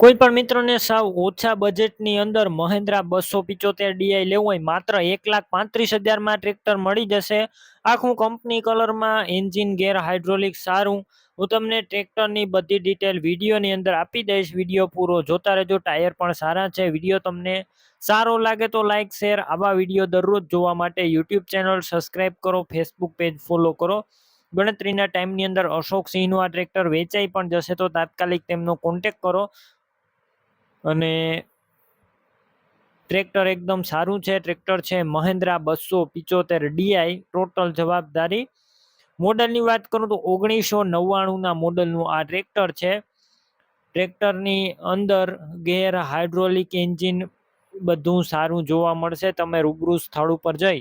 કોઈ પણ મિત્રોને સાવ ઓછા બજેટની અંદર મહેન્દ્રા બસો પિચોતેર ડીઆઈ લેવું હોય માત્ર એક લાખ પાંત્રીસ હજારમાં ટ્રેક્ટર મળી જશે. આખું કંપની કલરમાં એન્જિન ગેર હાઇડ્રોલિક સારું. હું તમને ટ્રેક્ટરની બધી ડિટેલ વિડીયોની અંદર આપી દઈશ. વીડિયો પૂરો જોતા રહેજો. ટાયર પણ સારા છે. વીડિયો તમને સારો લાગે તો લાઇક શેર આવા વીડિયો દરરોજ જોવા માટે યુટ્યુબ ચેનલ સબસ્ક્રાઈબ કરો ફેસબુક પેજ ફોલો કરો. ગણતરીના ટાઈમની અંદર અશોક સિંહનું આ ટ્રેક્ટર વેચાઈ પણ જશે તો તાત્કાલિક તેમનો કોન્ટેક કરો. અને ટ્રેક્ટર એકદમ સારું છે. ટ્રેક્ટર છે મહેન્દ્રા બસો પિચોતેર ડીઆઈ, ટોટલ જવાબદારી. મોડલની વાત કરું તો ઓગણીસો નવ્વાણુંના મોડલનું આ ટ્રેક્ટર છે. ટ્રેક્ટરની અંદર ગેર હાઇડ્રોલિક એન્જિન બધું સારું જોવા મળશે. તમે રૂબરૂ સ્થળ ઉપર જઈ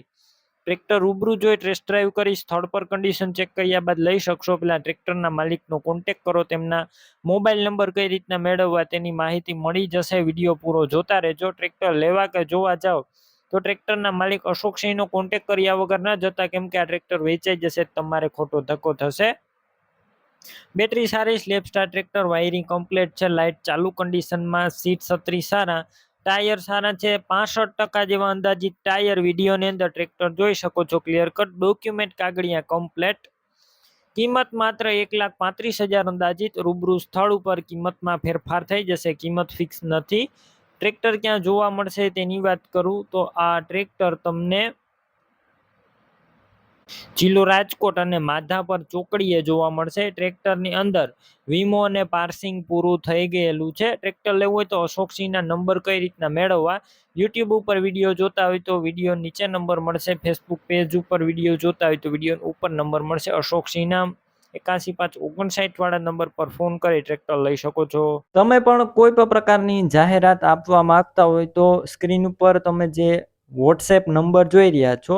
ટ્રેક્ટર રૂબરૂ જોઈ ટેસ્ટ ડ્રાઈવ કરી, સ્થળ પર કન્ડિશન ચેક કર્યા બાદ લઈ શકશો. પેલા ટ્રેક્ટરના માલિકનો કોન્ટેક કરો, તેમના મોબાઈલ નંબર કઈ રીતના મેળવવા તેની માહિતી મળી જશે. વીડિયો પૂરો જોતા રહેજો. ટ્રેક્ટર લેવા કે જોવા જાઓ, તો ટ્રેક્ટરના માલિક અશોકસિંહનો કોન્ટેક કર્યા વગર ન જતા કેમ કે આ ટ્રેક્ટર વેચાઈ જશે તમારે ખોટો ધક્કો થશે. બેટરી સારી સ્લેપ સ્ટાર ટ્રેક્ટર વાયરિંગ કમ્પ્લીટ છે, લાઇટ ચાલુ કન્ડિશનમાં સીટ છત્રી સારા ટાયર સારા છે. પાસઠ ટકા જેવા અંદાજિત ટાયર વિડીયોની અંદર ટ્રેક્ટર જોઈ શકો છો. ક્લિયર કટ ડોક્યુમેન્ટ કાગળિયા કમ્પ્લેટ કિંમત માત્ર એક લાખ પાંત્રીસ હજાર અંદાજિત. રૂબરૂ સ્થળ ઉપર કિંમતમાં ફેરફાર થઈ જશે. કિંમત ફિક્સ નથી. ટ્રેક્ટર ક્યાં જોવા મળશે તેની વાત કરું તો આ ટ્રેક્ટર તમને જિલ્લો રાજકોટ અને માધાપર ચોકડીએ જોવા મળશે. ટ્રેક્ટરની અંદર વીમો અને પાર્સિંગ પૂરું થઈ ગયેલું છે. ટ્રેક્ટર લેવું હોય તો અશોકસિંહના નંબર કઈ રીતના મેળવવા? યુટ્યુબ ઉપર વીડિયો જોતા હોય તો વીડિયો નીચે નંબર મળશે. ફેસબુક પેજ ઉપર વીડિયો જોતા હોય તો વીડિયો ઉપર નંબર મળશે. અશોકસિંહના એકાસી પાંચ ઓગણસાઠ વાળા નંબર પર ફોન કરી ટ્રેક્ટર લઈ શકો છો. તમે પણ કોઈ પણ પ્રકારની જાહેરાત આપવા માંગતા હોય તો સ્ક્રીન ઉપર તમે જે વોટ્સએપ નંબર જોઈ રહ્યા છો